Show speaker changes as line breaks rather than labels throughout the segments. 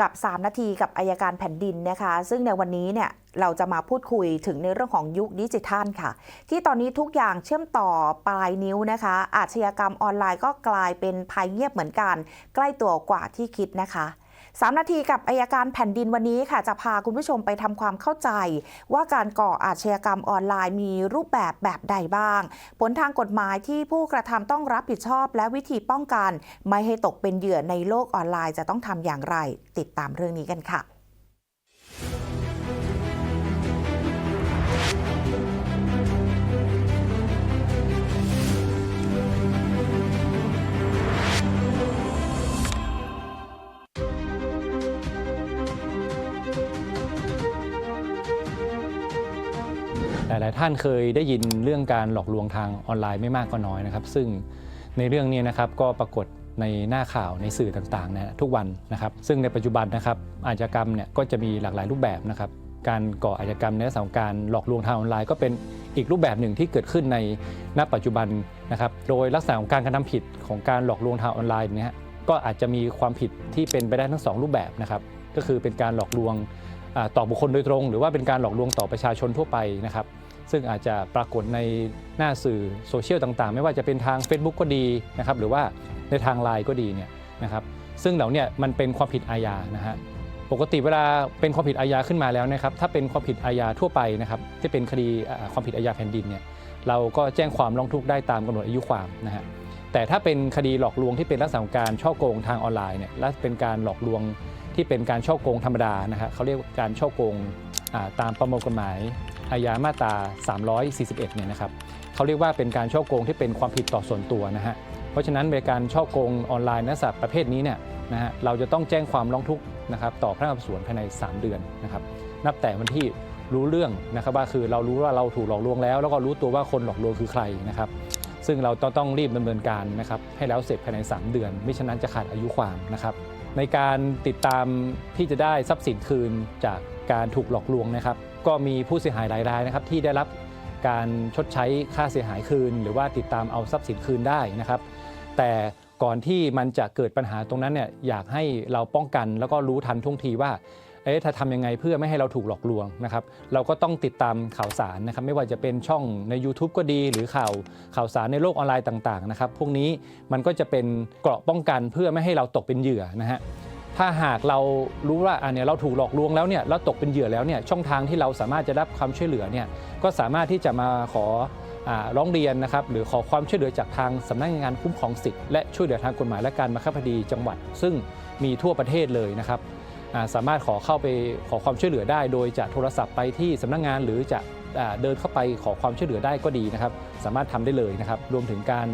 กับ 3 นาทีกับอายการแผ่นดินนะคะ ซึ่งในวันนี้เนี่ยเราจะมาพูดคุยถึงในเรื่องของยุคดิจิทัลค่ะ ที่ตอนนี้ทุกอย่างเชื่อมต่อปลายนิ้วนะคะ อาชญากรรมออนไลน์ก็กลายเป็นภัยเงียบเหมือนกัน ใกล้ตัวกว่าที่คิดนะคะ 3 นาทีกับอายการแผ่นดินวันนี้ค่ะ จะพาคุณผู้ชมไปทำความเข้าใจ ว่าการก่ออาชญากรรมออนไลน์มีรูปแบบแบบใดบ้าง ผลทางกฎหมายที่ผู้กระทำต้องรับผิดชอบ และวิธีป้องกัน ไม่ให้ตกเป็นเหยื่อในโลกออนไลน์จะต้องทำอย่างไร ติดตามเรื่องนี้กันค่ะ
ลายๆ ท่านเคยได้ยินเรื่องการหลอกลวงทางออนไลน์ไม่มากก็น้อยนะครับ ซึ่งในเรื่องนี้นะครับก็ปรากฏในหน้าข่าวในสื่อต่างๆนะทุกวันนะครับ ซึ่งในปัจจุบันนะครับอาชญากรรมเนี่ยก็จะมีหลากหลายรูปแบบนะครับ การก่ออาชญากรรมในลักษณะของการหลอกลวงทางออนไลน์ก็เป็นอีกรูปแบบหนึ่งที่เกิดขึ้นในณปัจจุบันนะครับ โดยลักษณะของการกระทำผิดของการหลอกลวงทางออนไลน์เนี่ยฮะก็อาจจะมีความผิดที่เป็นไปได้ทั้งสองรูปแบบนะครับ ก็คือเป็นการหลอกลวงอ่าต่อบุคคลโดยตรง หรือว่าเป็นการหลอกลวงต่อประชาชนทั่วไปนะครับ ซึ่งอาจจะปรากฏในหน้าสื่อโซเชียลต่างๆ ไม่ว่าจะเป็นทาง Facebook ก็ดีนะครับหรือว่าในทางไลน์ก็ดีเนี่ยนะครับซึ่งเหล่าเนี้มันเป็นความผิดอาญานะฮะปกติเวลาเป็นความผิดอาญาขึ้นมาแล้วนะครับถ้าเป็นความผิดอาญาทั่วไปนะครับที่เป็นคดีความผิดอาญาแผ่นดินเนี่ยเราก็แจ้งความร้องทุกข์ได้ตามกำหนดอายุความนะฮะแต่ถ้าเป็นคดีหลอกลวงที่เป็นลักษณะของการช่อโกงทางออนไลน์เนี่ยและเป็นการหลอกลวงที่เป็นการช่อโกงธรรมดานะฮะเขาเรียกว่าการช่อโกงตามประมวลกฎหมาย อาญามาตรา 341 เนี่ยนะครับเขาเรียกว่าเป็นการช่อโกงที่เป็นความผิดต่อส่วนตัวนะฮะ เพราะฉะนั้นในการช่อโกงออนไลน์นักศึกษาประเภทนี้เนี่ยนะฮะเราจะต้องแจ้งความร้องทุกข์นะครับต่อพนักงานสอบสวนภายใน 3 เดือนนะครับนับแต่วันที่รู้เรื่องนะครับว่าคือเรารู้ว่าเราถูกหลอกลวงแล้ว แล้วก็รู้ตัวว่าคนหลอกลวงคือใครนะครับซึ่งเราต้องต้องรีบดำเนินการนะครับให้แล้วเสร็จภายใน 3 เดือนไม่ฉะนั้นจะขาดอายุความนะครับในการติดตามที่จะได้ทรัพย์สินคืนจากการถูกหลอกลวงนะครับ ก็มีผู้เสียหายหลายรายนะครับที่ได้รับการชดใช้ค่าเสียหายคืน หรือว่าติดตามเอาทรัพย์สินคืนได้นะครับ แต่ก่อนที่มันจะเกิดปัญหาตรงนั้นเนี่ยอยากให้เราป้องกันแล้วก็รู้ทันท่วงทีว่าเอ๊ะถ้าทำยังไงเพื่อไม่ให้เราถูกหลอกลวงนะครับเราก็ต้องติดตามข่าวสารนะครับไม่ว่าจะเป็นช่องใน YouTube ก็ดี หรือข่าวข่าวสารในโลกออนไลน์ต่างๆนะครับพวกนี้มันก็จะเป็นเกราะป้องกันเพื่อไม่ให้เราตกเป็นเหยื่อนะฮะ ถ้าหากเรารู้ว่าอันเนี้ยเราถูกหลอกลวงแล้วเนี่ยเราตกเป็นเหยื่อแล้วเนี่ยช่องทางที่เราสามารถจะรับความช่วยเหลือเนี่ยก็สามารถที่จะมาขออาร้องเรียนนะครับหรือขอความช่วยเหลือจากทางสำนักงานคุ้มครองสิทธิ์และช่วยเหลือทางกฎหมายและการบังคับคดีจังหวัด ซึ่งมีทั่วประเทศเลยนะครับอ่าสามารถขอเข้าไปขอความช่วยเหลือได้ โดยจะโทรศัพท์ไปที่สำนักงานหรือจะอ่าเดินเข้าไปขอความช่วยเหลือได้ก็ดีนะครับ สามารถทำได้เลยนะครับรวมถึงการ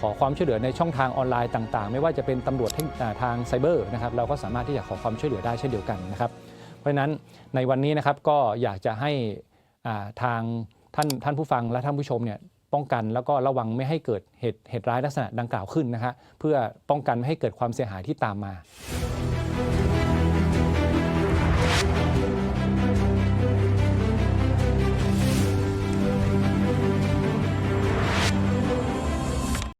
ขอความช่วยเหลือในช่องทางออนไลน์ต่างๆ ไม่ว่าจะเป็นตำรวจทาทางไซเบอร์นะครับเราก็สามารถที่จะขอความช่วยเหลือได้เช่นเดียวกันนะครับ เพราะฉะนั้นในวันนี้นะครับก็อยากจะให้าทางท่านท่านผู้ฟังและท่านผู้ชมเนี่ยป้องกันแล้วก็ระวังไม่ให้เกิดเหตุเหตุร้ายลักษณะดังกล่าวขึ้นนะฮะเพื่อป้องกันไม่ให้เกิดความเสียหายที่ตามมา